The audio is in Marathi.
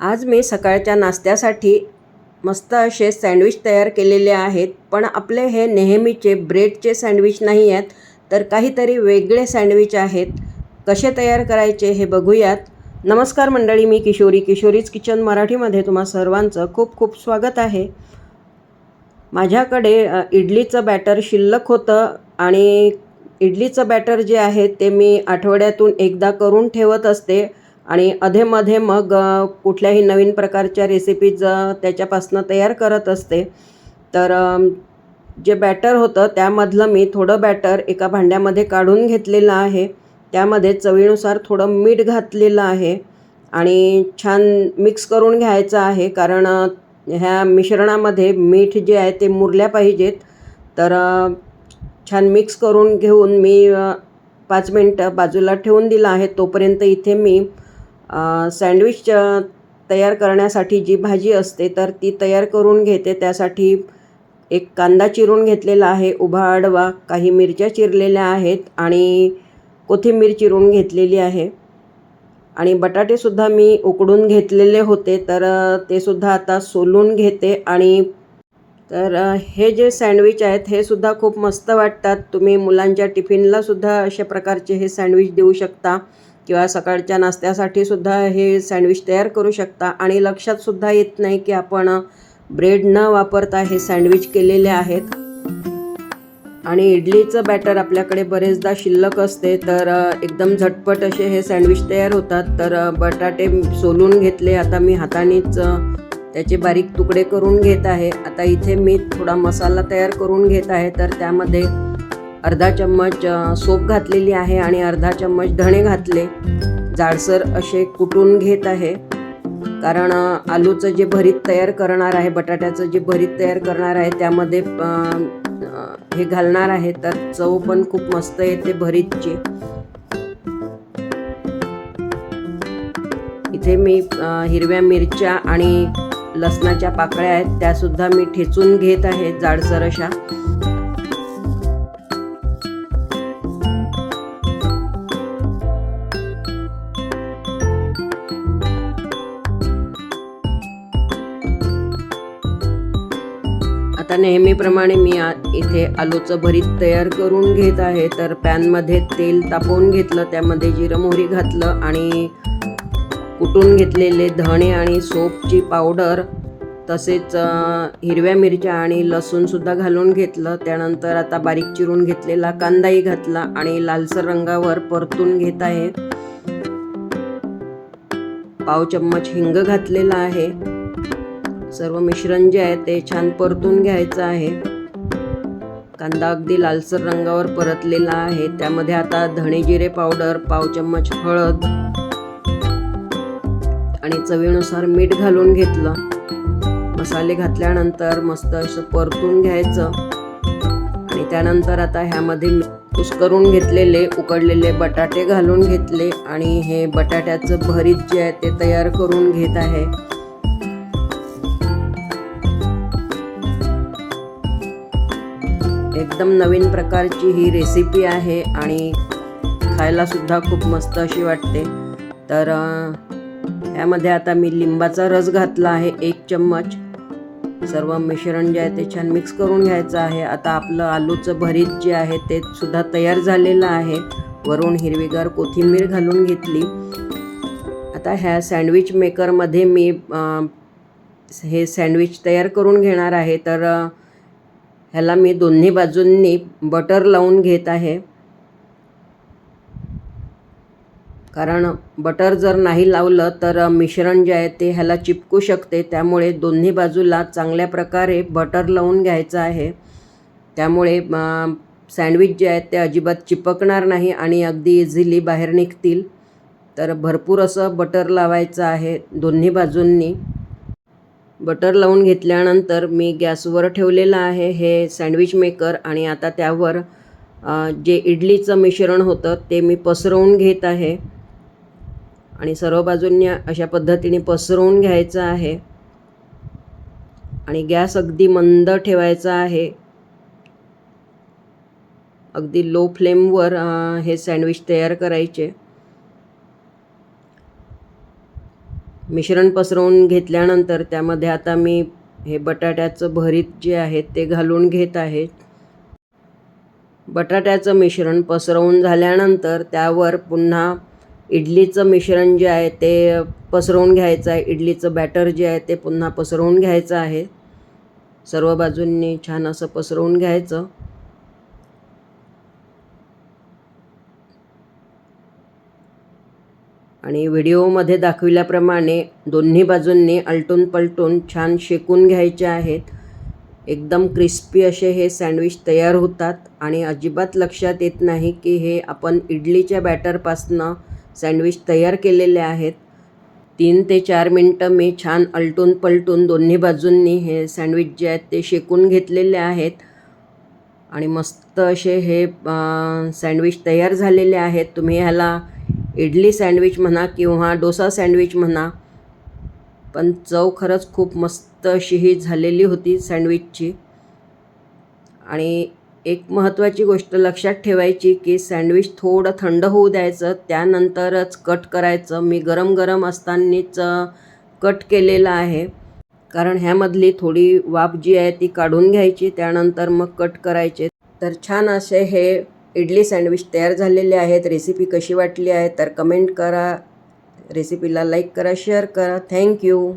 आज मी सकाळच्या नाश्त्यासाठी मस्त असे सँडविच तयार केलेले आहेत पण आपले हे नेहमीचे ब्रेडचे सँडविच नाही आहेत तर काहीतरी वेगळे सँडविच आहेत. कसे तयार करायचे हे बघूयात. नमस्कार मंडळी मी किशोरी. किशोरीज किचन मराठीमध्ये तुम्हा सर्वांचं खूप खूप स्वागत आहे. माझ्याकडे इडलीचं बॅटर शिल्लक होतं आणि इडलीचं बॅटर जे आहे ते मी आठवड्यातून एकदा करून ठेवत असते. आणि अधेमध्ये मग कुठल्याही नवीन प्रकारच्या रेसिपीज त्याच्यापासनं तयार करत असते. तर जे बॅटर होतं त्यामधलं मी थोडं बॅटर एका भांड्यामध्ये काढून घेतलेलं आहे. त्यामध्ये चवीनुसार थोडं मीठ घातलेलं आहे. आणि छान मिक्स करून घ्यायचं आहे कारण ह्या मिश्रणामध्ये मीठ जे आहे ते मुरल्या पाहिजेत. तर छान मिक्स करून घेऊन मी पाच मिनटं बाजूला ठेवून दिलं आहे. तोपर्यंत इथे मी सँडविच तयार करण्यासाठी जी भाजी असते तर ती तयार करून घेते. त्यासाठी एक कांदा चिरून घेतलेला आहे उभा आडवा. काही मिरच्या चिरलेल्या आहेत आणि कोथिंबीर चिरून घेतलेली आहे. आणि बटाटेसुद्धा मी उकडून घेतलेले होते तर ते सुद्धा आता सोलून घेते. आणि तर हे जे सँडविच आहेत हे सुद्धा खूप मस्त वाटतात. तुम्ही मुलांच्या टिफिनलासुद्धा अशा प्रकारचे हे सँडविच देऊ शकता. किंवा सकाळच्या नाश्त्यासाठी सुद्धा हे सँडविच तयार करू शकता. आणि लक्षात सुद्धा येत नाही की आपण ब्रेड न वापरता हे सँडविच केलेले आहेत. आणि इडलीचं बॅटर आपल्याकडे बरेचदा शिल्लक असते तर एकदम झटपट असे हे सँडविच तयार होतात. तर बटाटे सोलून घेतले आता मी हातानेच त्याचे बारीक तुकडे करून घेत आहे. आता इथे मी थोडा मसाला तयार करून घेत आहे तर त्यामध्ये अर्धा चम्मच सोप घातलेली आहे आणि अर्धा चम्मच धणे घातले. जाडसर असे कुटून घेत आहे. कारण आलूचं जे भरीत तयार करणार आहे बटाट्याचं जे भरीत तयार करणार आहे त्यामध्ये हे घालणार आहे तर चव पण खूप मस्त येते भरीतची. इथे मी हिरव्या मिरच्या आणि लसणाच्या पाकळ्या आहेत त्यासुद्धा मी ठेचून घेत आहे जाडसर अशा. आता नेहमीप्रमाणे मी आ इथे आलूचं भरीत तयार करून घेत आहे. तर पॅनमध्ये तेल तापवून घेतलं त्यामध्ये जिरं मोहरी घातलं आणि कुटून घेतलेले धणे आणि सोपची पावडर तसेच हिरव्या मिरच्या आणि लसूणसुद्धा घालून घेतलं. त्यानंतर आता बारीक चिरून घेतलेला कांदाही घातला आणि लालसर रंगावर परतून घेत आहे. पाव चम्मच हिंग घातलेला आहे. सर्व मिश्रण जे आहे ते छान परतून घ्यायचं आहे. कांदा अगदी लालसर रंगावर परतलेला आहे. त्यामध्ये आता धणे जिरे पावडर पाव चम्मच हळद आणि चवीनुसार मीठ घालून घेतलं. मसाले घातल्यानंतर मस्त असं परतून घ्यायचं. आणि त्यानंतर आता ह्यामध्ये कुस्करून घेतलेले उकडलेले बटाटे घालून घेतले. आणि हे बटाट्याचं भरीत जे आहे ते तयार करून घेत आहे. एकदम नवीन प्रकारची ही रेसिपी आहे आणि खायलासुद्धा खूप मस्त अशी वाटते. तर यामध्ये आता मी लिंबाचा रस घातला आहे एक चम्मच. सर्व मिश्रण जे आहे ते छान मिक्स करून घ्यायचं आहे. आता आपलं आलूचं भरीत जे आहे ते सुद्धा तयार झालेलं आहे. वरून हिरवीगार कोथिंबीर घालून घेतली. आता ह्या सँडविच मेकरमध्ये मी हे सँडविच तयार करून घेणार आहे. तर ह्याला मी दोन्ही बाजूंनी बटर लावून घेत आहे. कारण बटर जर नाही लावलं तर मिश्रण जे आहे ते ह्याला चिपकू शकते. त्यामुळे दोन्ही बाजूला चांगल्या प्रकारे बटर लावून घ्यायचं आहे. त्यामुळे सँडविच जे आहेत ते अजिबात चिपकणार नाही आणि अगदी इझिली बाहेर निघतील. तर भरपूर असं बटर लावायचं आहे दोन्ही बाजूंनी. बटर लावून घेतल्यानंतर मी गॅसवर ठेवलेलं आहे हे सँडविच मेकर आणि आता त्यावर जे इडलीचं मिश्रण होतं ते मी पसरवून घेत आहे. आणि सर्व बाजूंनी अशा पद्धतीने पसरवून घ्यायचं आहे. आणि गॅस अगदी मंद ठेवायचा आहे. अगदी लो फ्लेमवर हे सँडविच तयार करायचे. मिश्रण पसरवून घेतल्यानंतर त्यामध्ये आता मी हे बटाट्याचं भरीत जे आहे ते घालून घेत आहे. बटाट्याचं मिश्रण पसरवून झाल्यानंतर त्यावर पुन्हा इडलीचं मिश्रण जे आहे ते पसरवून घ्यायचं आहे. इडलीचं बॅटर जे आहे ते पुन्हा पसरवून घ्यायचं आहे. सर्व बाजूंनी छान असं पसरवून घ्यायचं. आणि व्हिडिओमध्ये दाखविल्याप्रमाणे दोन्ही बाजूंनी आलटून पलटून छान शेकून घ्यायचे आहेत. एकदम क्रिस्पी असे हे सँडविच तयार होतात आणि अजिबात लक्षात येत नाही की हे आपण इडलीच्या बॅटरपासनं सँडविच तयार केलेले आहेत. तीन ते चार मिनटं मी छान आलटून पलटून दोन्ही बाजूंनी हे सँडविच जे आहेत ते शेकून घेतलेले आहेत. आणि मस्त असे हे सँडविच तयार झालेले आहेत. तुम्ही ह्याला इडली सँडविच म्हणा किंवा डोसा सँडविच म्हणा पण चव खरंच खूप मस्त अशी ही झालेली होती सँडविचची. आणि एक महत्त्वाची गोष्ट लक्षात ठेवायची की सँडविच थोडं थंड होऊ द्यायचं त्यानंतरच कट करायचं. मी गरम गरम असतानाच कट केलेलं आहे कारण ह्यामधली थोडी वाफ जी आहे ती काढून घ्यायची त्यानंतर मग कट करायचे. तर छान असे हे इडली सँडविच तयार झालेले आहेत. रेसिपी कशी वाटली आहे तर कमेंट करा. रेसिपीला लाईक करा शेअर करा. थँक्यू